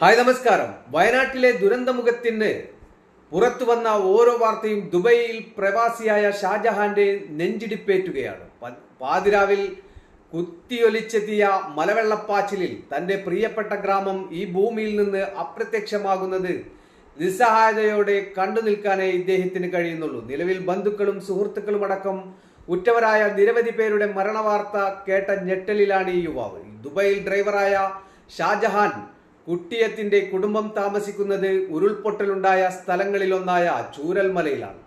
Hi നമസ്കാരം. വയനാട്ടിലെ ദുരന്തമുഖത്തിന് പുറത്തു വന്ന ഓരോ വാർത്തയും ദുബൈയിൽ പ്രവാസിയായ ഷാജഹാന്റെ നെഞ്ചിടിപ്പേറ്റുകയാണ്. പാതിരാവിൽ കുത്തിയൊലിച്ചെത്തിയ മലവെള്ളപ്പാച്ചിലിൽ തന്റെ പ്രിയപ്പെട്ട ഗ്രാമം ഈ ഭൂമിയിൽ നിന്ന് അപ്രത്യക്ഷമാകുന്നത് നിസ്സഹായതയോടെ കണ്ടു നിൽക്കാനേ ഇദ്ദേഹത്തിന് കഴിയുന്നുള്ളൂ. നിലവിൽ ബന്ധുക്കളും സുഹൃത്തുക്കളും അടക്കം ഉറ്റവരായ നിരവധി പേരുടെ മരണവാർത്ത കേട്ട ഞെട്ടലിലാണ് ഈ യുവാവ്. ദുബൈയിൽ ഡ്രൈവറായ ഷാജഹാൻ കുട്ടിയത്തിന്റെ കുടുംബം താമസിക്കുന്നത് ഉരുൾപൊട്ടലുണ്ടായ സ്ഥലങ്ങളിലൊന്നായ ചൂരൽമലയിലാണ്.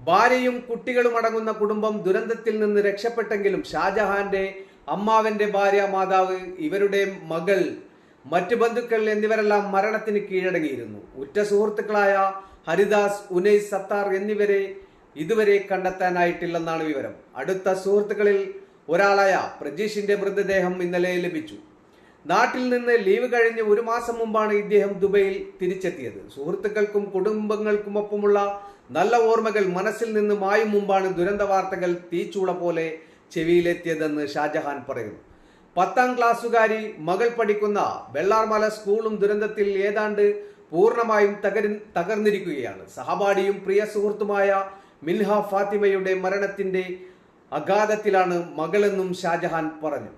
ഭാര്യയും കുട്ടികളും അടങ്ങുന്ന കുടുംബം ദുരന്തത്തിൽ നിന്ന് രക്ഷപ്പെട്ടെങ്കിലും ഷാജഹാന്റെ അമ്മാവന്റെ ഭാര്യ മാതാവ് ഇവരുടെ മകൾ മറ്റു ബന്ധുക്കൾ എന്നിവരെല്ലാം മരണത്തിന് കീഴടങ്ങിയിരുന്നു. ഉറ്റ സുഹൃത്തുക്കളായ ഹരിദാസ് ഉനൈസ് സത്താർ എന്നിവരെ ഇതുവരെ കണ്ടെത്താനായിട്ടില്ലെന്നാണ് വിവരം. അടുത്ത സുഹൃത്തുക്കളിൽ ഒരാളായ പ്രജീഷിന്റെ മൃതദേഹം ഇന്നലെ ലഭിച്ചു. നാട്ടിൽ നിന്ന് ലീവ് കഴിഞ്ഞ് ഒരു മാസം മുമ്പാണ് ഇദ്ദേഹം ദുബൈയിൽ തിരിച്ചെത്തിയത്. സുഹൃത്തുക്കൾക്കും കുടുംബങ്ങൾക്കുമൊപ്പമുള്ള നല്ല ഓർമ്മകൾ മനസ്സിൽ നിന്ന് മായും മുമ്പാണ് ദുരന്ത വാർത്തകൾ തീച്ചൂള പോലെ ചെവിയിലെത്തിയതെന്ന് ഷാജഹാൻ പറയുന്നു. പത്താം ക്ലാസ്സുകാരി മകൾ പഠിക്കുന്ന വെള്ളാർമല സ്കൂളും ദുരന്തത്തിൽ ഏതാണ്ട് പൂർണമായും തകരി തകർന്നിരിക്കുകയാണ്. സഹപാഠിയും പ്രിയ സുഹൃത്തുമായ മിൻഹ ഫാത്തിമയുടെ മരണത്തിന്റെ അഗാധത്തിലാണ് മകളെന്നും ഷാജഹാൻ പറഞ്ഞു.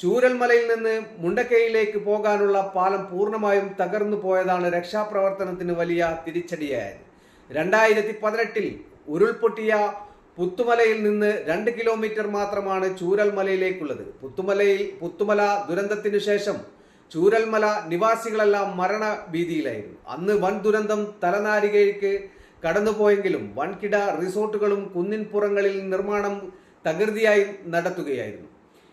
ചൂരൽമലയിൽ നിന്ന് മുണ്ടക്കയിലേക്ക് പോകാനുള്ള പാലം പൂർണമായും തകർന്നു പോയതാണ് രക്ഷാപ്രവർത്തനത്തിന് വലിയ തിരിച്ചടിയായത്. രണ്ടായിരത്തി പതിനെട്ടിൽ ഉരുൾപൊട്ടിയ പുത്തുമലയിൽ നിന്ന് രണ്ട് കിലോമീറ്റർ മാത്രമാണ് ചൂരൽമലയിലേക്കുള്ളത്. പുത്തുമലയിൽ പുത്തുമല ദുരന്തത്തിനു ശേഷം ചൂരൽമല നിവാസികളെല്ലാം മരണ ഭീതിയിലായിരുന്നു അന്ന് വൻ ദുരന്തം തലനാരികയ്ക്ക് കടന്നുപോയെങ്കിലും വൻകിട റിസോർട്ടുകളും കുന്നിൻപുറങ്ങളിൽ നിർമ്മാണം തകൃതിയായി നടത്തുകയായിരുന്നു.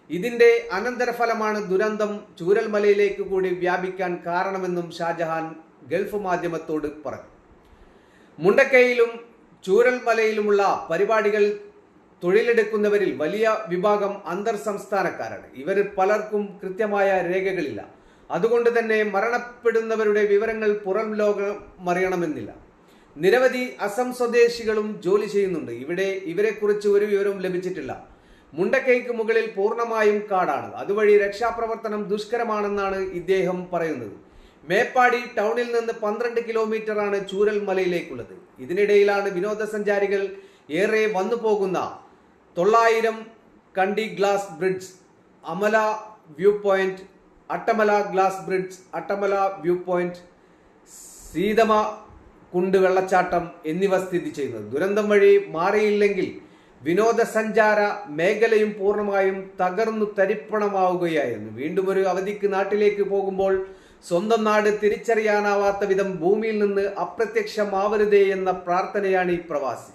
ഇതിന്റെ അനന്തരഫലമാണ് ദുരന്തം ചൂരൽമലയിലേക്ക് കൂടി വ്യാപിക്കാൻ കാരണമെന്നും ഷാജഹാൻ ഗൾഫ് മാധ്യമത്തോട് പറഞ്ഞു. മുണ്ടക്കയിലും ചൂരൽമലയിലുമുള്ള പരിപാടികൾ തൊഴിലെടുക്കുന്നവരിൽ വലിയ വിഭാഗം അന്തർ സംസ്ഥാനക്കാരാണ്. ഇവരിൽ പലർക്കും കൃത്യമായ രേഖകളില്ല. അതുകൊണ്ട് തന്നെ മരണപ്പെടുന്നവരുടെ വിവരങ്ങൾ പുറം ലോകം അറിയണമെന്നില്ല നിരവധി അസം സ്വദേശികളും ജോലി ചെയ്യുന്നുണ്ട്. ഇവിടെ ഇവരെക്കുറിച്ച് ഒരു വിവരവും ലഭിച്ചിട്ടില്ല. മുണ്ടക്കൈക്ക് മുകളിൽ പൂർണമായും കാടാണ് അതുവഴി രക്ഷാപ്രവർത്തനം ദുഷ്കരമാണെന്നാണ് ഇദ്ദേഹം പറയുന്നത്. മേപ്പാടി ടൗണിൽ നിന്ന് പന്ത്രണ്ട് കിലോമീറ്റർ ആണ് ചൂരൽ മലയിലേക്കുള്ളത് ഇതിനിടയിലാണ് വിനോദസഞ്ചാരികൾ ഏറെ വന്നു പോകുന്ന തൊള്ളായിരം കണ്ടി glass bridge Amala view point Attamala glass bridge Attamala view point Seethamma Kund വെള്ളച്ചാട്ടം എന്നിവ സ്ഥിതി ചെയ്യുന്നത്. ദുരന്തം വഴി മാറിയില്ലെങ്കിൽ വിനോദസഞ്ചാര മേഖലയും പൂർണമായും തകർന്നു തരിപ്പണമാവുകയായിരുന്നു. വീണ്ടും ഒരു അവധിക്ക് നാട്ടിലേക്ക് പോകുമ്പോൾ സ്വന്തം നാട് തിരിച്ചറിയാനാവാത്ത വിധം ഭൂമിയിൽ നിന്ന് അപ്രത്യക്ഷമാവരുതേ എന്ന പ്രാർത്ഥനയാണ് ഈ പ്രവാസി.